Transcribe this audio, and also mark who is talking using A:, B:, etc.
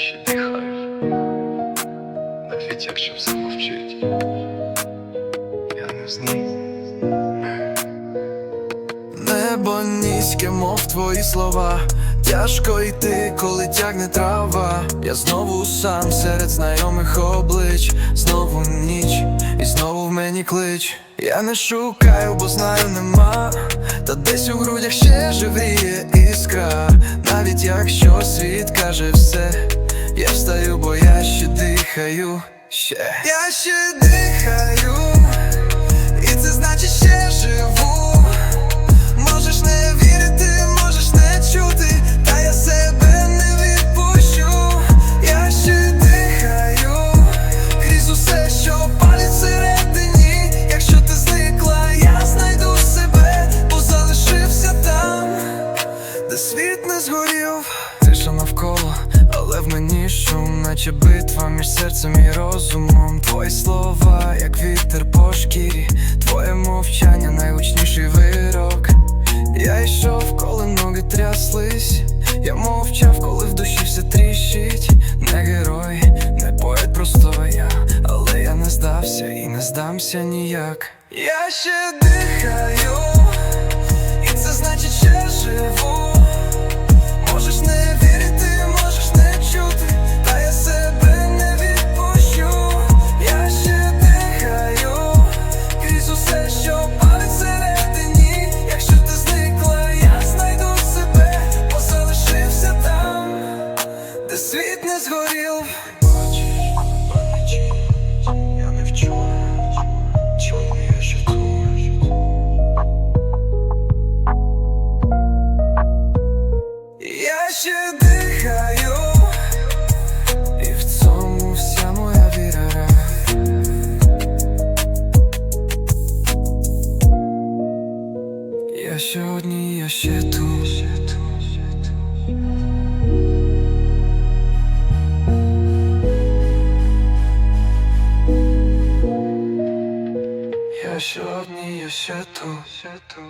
A: ще дихаю, навіть якщо все мовчить, я не знаю.
B: Небо низьке, мов твої слова. Тяжко йти, коли тягне трава. Я знову сам серед знайомих облич, знову ніч, і знову в мені клич. Я не шукаю, бо знаю, нема. Та десь у грудях ще живріє іскра. Навіть якщо світ каже все, я встаю, бо я ще дихаю. Ще я ще дихаю, шум, наче битва між серцем і розумом. Твої слова, як вітер по шкірі, твоє мовчання найгучніший вирок. Я йшов, коли ноги тряслись. Я мовчав, коли в душі все тріщить. Не герой, не поет, просто я. Але я не здався і не здамся ніяк. Я ще дихаю, світ не згорів.
A: Я ще
B: дихаю, і в цьому вся моя віра. Я ще одній, я ще тут. Одній, я ще тут.